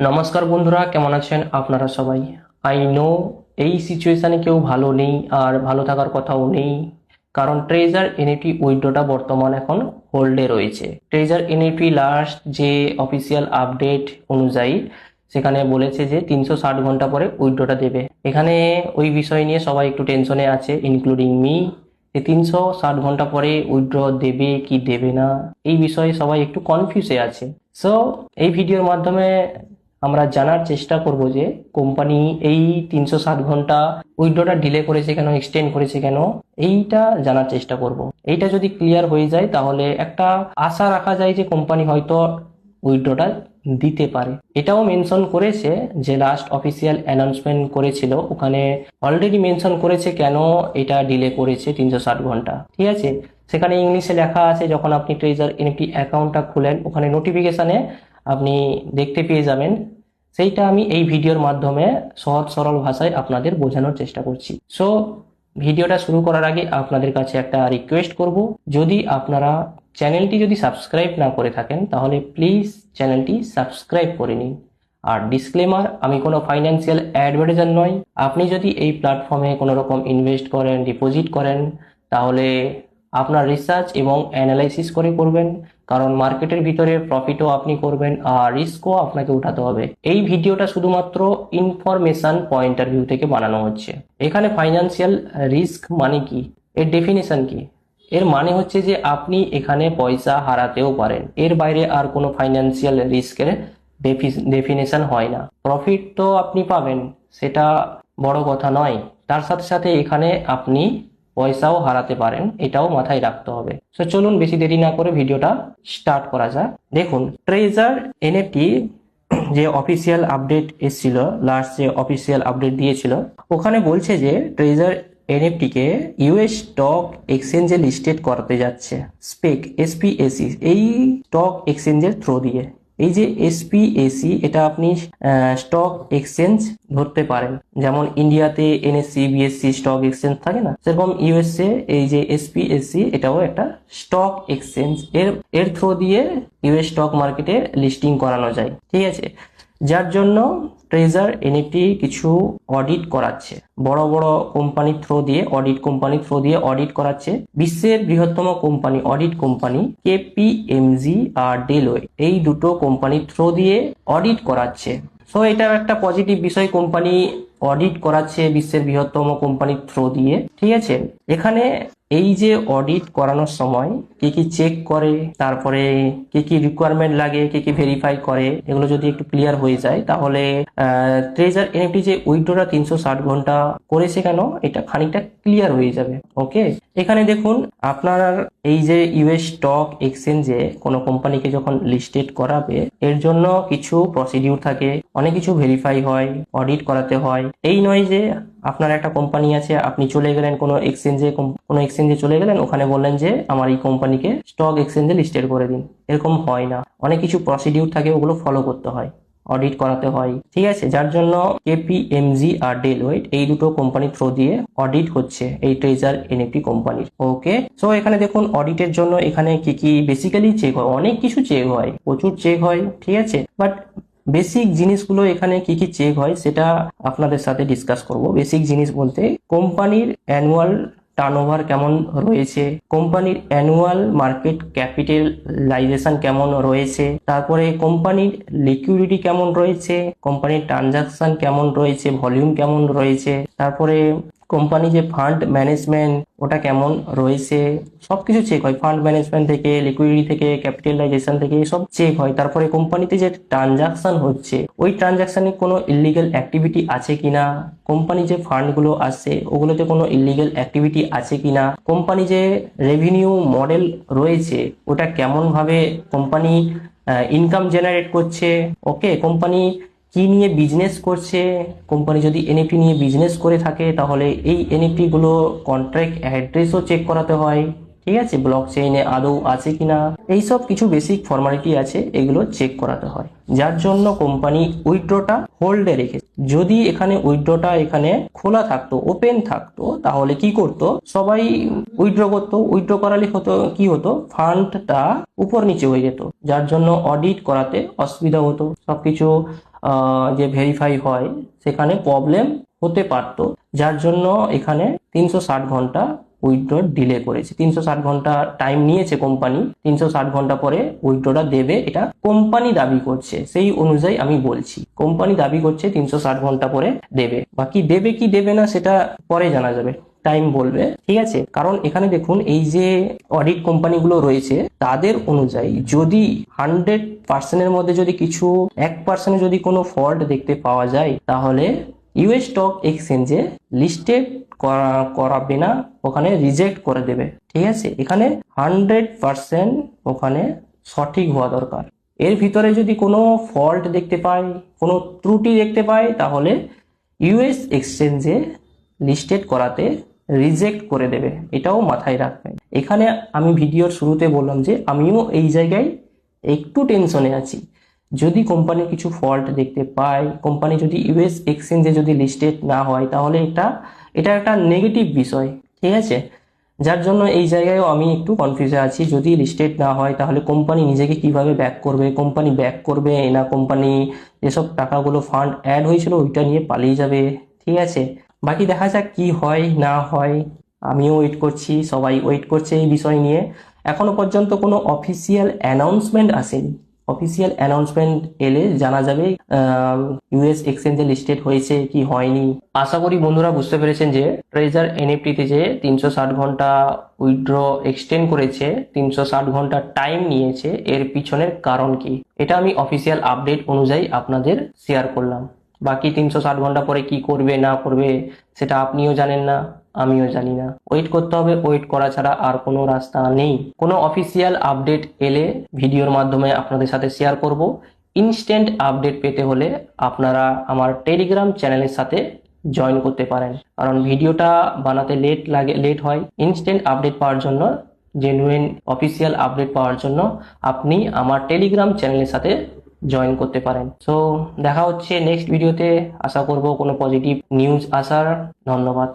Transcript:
নমস্কার বন্ধুরা, কেমন আছেন আপনারা সবাই? আই নো এই সিচুয়েশানে কেউ ভালো নেই আর ভালো থাকার কথাও নেই। কারণ ট্রেজার এনএফটি উইড্রোটা বর্তমান এখন হোল্ডে রয়েছে। ট্রেজার এনএফটি লাস্ট যে অফিসিয়াল আপডেট অনুযায়ী সেখানে বলেছে যে তিনশো ষাট ঘণ্টা পরে উইড্রোটা দেবে। এখানে ওই বিষয় নিয়ে সবাই একটু টেনশনে আছে ইনক্লুডিং মি যে তিনশো ষাট ঘণ্টা পরে উইথড্র দেবে কি দেবে না? এই বিষয়ে সবাই একটু কনফিউজে আছে। সো এই ভিডিওর মাধ্যমে আমরা জানার চেষ্টা করব যে কোম্পানি এই তিনশো সাত ঘণ্টা উইথড্রটা ডিলে করেছে কেন এক্সটেন্ড করেছে কেন, এইটা জানার চেষ্টা করব। এইটা যদি ক্লিয়ার হয়ে যায়, তাহলে একটা আশা রাখা যায় যে কোম্পানি হয়তো উইথড্রটা দিতে পারে। এটাও মেনশন করেছে যে লাস্ট অফিসিয়াল অ্যানাউন্সমেন্ট করেছিল। ওখানে অলরেডি মেনশন করেছে কেন এটা ডিলে করেছে তিনশো ষাট ঘণ্টা। ঠিক আছে? সেখানে ইংলিশে লেখা আছে, যখন আপনি ট্রেজার এনএফটি অ্যাকাউন্টটা খুলেন, ওখানে নোটিফিকেশানে আপনি দেখতে পেয়ে যাবেন। সেইটা আমি এই ভিডিওর মাধ্যমে সহজ সরল ভাষায় আপনাদের বোঝানোর চেষ্টা করছি। সো ভিডিওটা শুরু করার আগে আপনাদের কাছে একটা রিকোয়েস্ট করব। যদি আপনারা চ্যানেলটি যদি সাবস্ক্রাইব না করে থাকেন, তাহলে প্লিজ চ্যানেলটি সাবস্ক্রাইব করে নিন। আর ডিসক্লেমার আমি কোনো ফাইন্যান্সিয়াল অ্যাডভার্টাইজার নয় আপনি যদি এই প্ল্যাটফর্মে কোনো রকম ইনভেস্ট করেন ডিপোজিট করেন, তাহলে আপনার রিসার্চ এবং অ্যানালাইসিস করে করবেন। কারণ মার্কেটের ভিতরে প্রফিটও আপনি করবেন আর রিস্কও আপনাকে উঠাতে হবে। এই ভিডিওটা শুধুমাত্র ইনফরমেশন পয়েন্টার ভিউ থেকে বানানো হচ্ছে। এখানে ফাইন্যান্সিয়াল রিস্ক মানে কি? এর ডেফিনেশন কি? এর মানে হচ্ছে যে আপনি এখানে পয়সা হারাতেও পারেন। এর বাইরে আর কোনো ফাইন্যান্সিয়াল রিস্কের ডেফিনেশন হয় না। প্রফিট তো আপনি পাবেন, সেটা বড় কথা নয়। তার সাথে সাথে এখানে আপনি পয়সাও হারাতে পারেন, এটাও মাথায় রাখতে হবে। সো চলুন বেশি দেরি না করে ভিডিওটা স্টার্ট করা যাক। দেখুন ট্রেজার এনএফটি যে অফিসিয়াল আপডেট এসেছিল লাস্ট যে অফিসিয়াল আপডেট দিয়েছিল, ওখানে বলছে যে ট্রেজার এনএফটি কে ইউএস স্টক এক্সচেঞ্জে লিস্টেড করতে যাচ্ছে স্পেক এসপিএসি এই স্টক এক্সচেঞ্জের থ্রো দিয়ে। এই যে এসপিএসি এটা আপনি স্টক এক্সচেঞ্জ ধরতে পারেন। যেমন ইন্ডিয়াতে এনএসসি বিএসসি স্টক এক্সচেঞ্জ থাকে না? সেরকম ইউএসএ এই যে এসপিএসসি এটাও একটা স্টক এক্সচেঞ্জ এর এর থ্রো দিয়ে ইউএস স্টক মার্কেটে লিস্টিং করানো যায়। ঠিক আছে? যার জন্য ট্রেজার এনএফটি কিছু অডিট করাচ্ছে। বড় বড় কোম্পানির থ্রো দিয়ে অডিট কোম্পানির থ্রো দিয়ে অডিট করাচ্ছে। বিশ্বের বৃহত্তম কোম্পানি অডিট কোম্পানি কেপিএমজি আর ডেলওয়ে এই দুটো কোম্পানির থ্রো দিয়ে অডিট করাচ্ছে। সো এটা একটা পজিটিভ বিষয় কোম্পানি অডিট করাচ্ছে বিশ্বের বৃহত্তম কোম্পানির থ্রো দিয়ে। ঠিক আছে? এখানে এই যে অডিট করানোর সময় কি কি চেক করে, তারপরে কি কি রিকোয়ারমেন্ট লাগে, কি কি ভেরিফাই করে, এগুলো যদি একটু ক্লিয়ার হয়ে যায়, তাহলে ট্রেজার এনএফটি যে উইথড্রটা তিনশো ষাট ঘণ্টা করেছে কেন, এটা খানিকটা ক্লিয়ার হয়ে যাবে ওকে এখানে দেখুন, আপনার এই যে ইউএস স্টক এক্সচেঞ্জে কোনো কোম্পানিকে যখন লিস্টেড করাবে, এর জন্য কিছু প্রসিডিউর থাকে, অনেক কিছু ভেরিফাই হয় অডিট করাতে হয়। এই নয় যে আপনার একটা কোম্পানি আছে, আপনি চলে গেলেন কোনো এক্সচেঞ্জে কোনো এক্সচেঞ্জে চলে গেলেন, ওখানে বললেন যে আমার এই কোম্পানিকে স্টক এক্সচেঞ্জে লিস্টেড করে দিন। এরকম হয় না। অনেক কিছু প্রসিডিউর থাকে, ওগুলো ফলো করতে হয়। অডিট করাতে হয়। ঠিক আছে? যার জন্য কেপিএমজি আর ডেলওয়েট এই দুটো কোম্পানির থ্রো দিয়ে অডিট হচ্ছে এই ট্রেজার এনএফটি কোম্পানির ওকে সো এখানে দেখুন অডিটের জন্য এখানে কি কি বেসিক্যালি চেক হয়? অনেক কিছু চেক হয়, প্রচুর চেক হয়, ঠিক আছে? বাট বেসিক জিনিসগুলো এখানে কি কি চেক হয়, সেটা আপনাদের সাথে ডিসকাস করব। বেসিক জিনিস বলতে কোম্পানির অ্যানুয়াল টার্নওভার কেমন রয়েছে? কোম্পানির অ্যানুয়াল মার্কেট ক্যাপিটালাইজেশন কেমন রয়েছে? তারপরে কোম্পানির লিকুইডিটি কেমন রয়েছে? কোম্পানির ট্রানজাকশন কেমন রয়েছে? ভলিউম কেমন রয়েছে? তারপরে কোম্পানি যে ফান্ড ম্যানেজমেন্ট ওটা কেমন রয়েছে, সবকিছু চেক হয়। ফান্ড ম্যানেজমেন্ট থেকে লিকুইডিটি থেকে ক্যাপিটালাইজেশন থেকে, সব চেক হয়। তারপরে কোম্পানিতে যে ট্রানজাকশন হচ্ছে, ওই ট্রানজাকশনে কোনো ইলিগাল অ্যাক্টিভিটি আছে কিনা? কোম্পানি যে ফান্ডগুলো আসছে, ওগুলোতে কোনো ইলিগাল অ্যাক্টিভিটি আছে কিনা? কোম্পানি যে রেভিনিউ মডেল রয়েছে, ওটা কেমন ভাবে কোম্পানি ইনকাম জেনারেট করছে? ওকে কোম্পানি কি নিয়ে বিজনেস করছে? কোম্পানি যদি এনএফটি নিয়ে বিজনেস করে থাকে, তাহলে এই এনএফটি গুলো কন্ট্রাক্ট অ্যাড্রেসও চেক করাতে হয়। ঠিক আছে? ব্লক চেইনে আদৌ আছে কিনা? এইসব কিছু বেসিক ফর্মালিটি আছে, এগুলো চেক করাতে হয়। যার জন্য কোম্পানি উইথড্রটা হোল্ডে রেখেছে। যদি এখানে উইথড্রটা এখানে খোলা থাকতো ওপেন থাকতো, তাহলে কি করতো? সবাই উইথড্র করতো। উইথড্র করালে হতো, কি হতো? ফান্ডটা উপর নিচে হয়ে যেত। যার জন্য অডিট করাতে অসুবিধা হতো। সবকিছু যে ভেরিফাই হয়, সেখানে প্রবলেম হতে পারত। যার জন্য এখানে তিনশো ষাট ঘণ্টা উইথড্র ডিলে করেছে। তিনশো ষাট ঘণ্টা টাইম নিয়েছে কোম্পানি তিনশো ষাট ঘণ্টা পরে উইথড্রটা দেবে, এটা কোম্পানি দাবি করছে। সেই অনুযায়ী আমি বলছি কোম্পানি দাবি করছে তিনশো ষাট ঘণ্টা পরে দেবে। বাকি দেবে কি দেবে না, সেটা পরে জানা যাবে। টাইম বলবে, ঠিক আছে? কারণ এখানে দেখুন, এই যে অডিট কোম্পানিগুলো রয়েছে, তাদের অনুযায়ী যদি হান্ড্রেড পার্সেন্টের মধ্যে যদি কিছু, এক পার্সেন্টে যদি কোনো ফল্ট দেখতে পাওয়া যায়, তাহলে ইউএস স্টক এক্সচেঞ্জে লিস্টেড করাবে না, ওখানে রিজেক্ট করে দেবে, ঠিক আছে? এখানে হান্ড্রেড পার্সেন্ট ওখানে সঠিক হওয়া দরকার। এর ভিতরে যদি কোনো ফল্ট দেখতে পাই কোনো ত্রুটি দেখতে পাই তাহলে ইউএস এক্সচেঞ্জে লিস্টেড করাতে রিজেক্ট করে দেবে, এটাও মাথায় রাখবেন এখানে আমি ভিডিওর শুরুতে বললাম যে আমিও এই জায়গায় একটু টেনশনে আছি। যদি কোম্পানির কিছু ফল্ট দেখতে পাই কোম্পানি যদি ইউএস এক্সচেঞ্জে যদি লিস্টেড না হয়, তাহলে এটা এটা একটা নেগেটিভ বিষয়, ঠিক আছে? যার জন্য এই জায়গায়ও আমি একটু কনফিউজে আছি। যদি লিস্টেড না হয়, তাহলে কোম্পানি নিজেকে কীভাবে ব্যাক করবে? কোম্পানি ব্যাক করবে না কোম্পানি যেসব টাকাগুলো ফান্ড অ্যাড হয়েছিল, ওইটা নিয়ে পালিয়ে যাবে, ঠিক আছে? বাকি দেখা যাক কি হয়, না হয়। আমিও ওয়েট করছি, সবাই ওয়েট করছে এই বিষয় নিয়ে। এখনও পর্যন্ত কোনো অফিসিয়াল অ্যানাউন্সমেন্ট আসেনি। অফিসিয়াল অ্যানাউন্সমেন্ট এলে জানা যাবে ইউএস এক্সচেঞ্জে লিস্টেড হয়েছে কি হয়নি। আশা করি বন্ধুরা বুঝতে পেরেছেন যে ট্রেজার এনএফটিতে যে তিনশো ষাট ঘণ্টা উইথড্র এক্সটেন্ড করেছে, তিনশো ষাট ঘণ্টা টাইম নিয়েছে, এর পিছনের কারণ কি? এটা আমি অফিসিয়াল আপডেট অনুযায়ী আপনাদের শেয়ার করলাম। বাকি তিনশো ষাট ঘণ্টা পরে কি করবে, না করবে, সেটা আপনিও জানেন না, আমিও জানি না। ওয়েট করতে হবে ওয়েট করা ছাড়া আর কোনো রাস্তা নেই। কোনো অফিসিয়াল আপডেট এলে ভিডিওর মাধ্যমে আপনাদের সাথে শেয়ার করব। ইনস্ট্যান্ট আপডেট পেতে হলে আপনারা আমার টেলিগ্রাম চ্যানেলের সাথে জয়েন করতে পারেন। কারণ ভিডিওটা বানাতে লেট লাগে লেট হয়। ইনস্ট্যান্ট আপডেট পাওয়ার জন্য জেনুইন অফিসিয়াল আপডেট পাওয়ার জন্য আপনি আমার টেলিগ্রাম চ্যানেলের সাথে জয়েন করতে পারেন। সো দেখা হচ্ছে নেক্সট ভিডিওতে আশা করব কোনো পজিটিভ নিউজ আসার। ধন্যবাদ।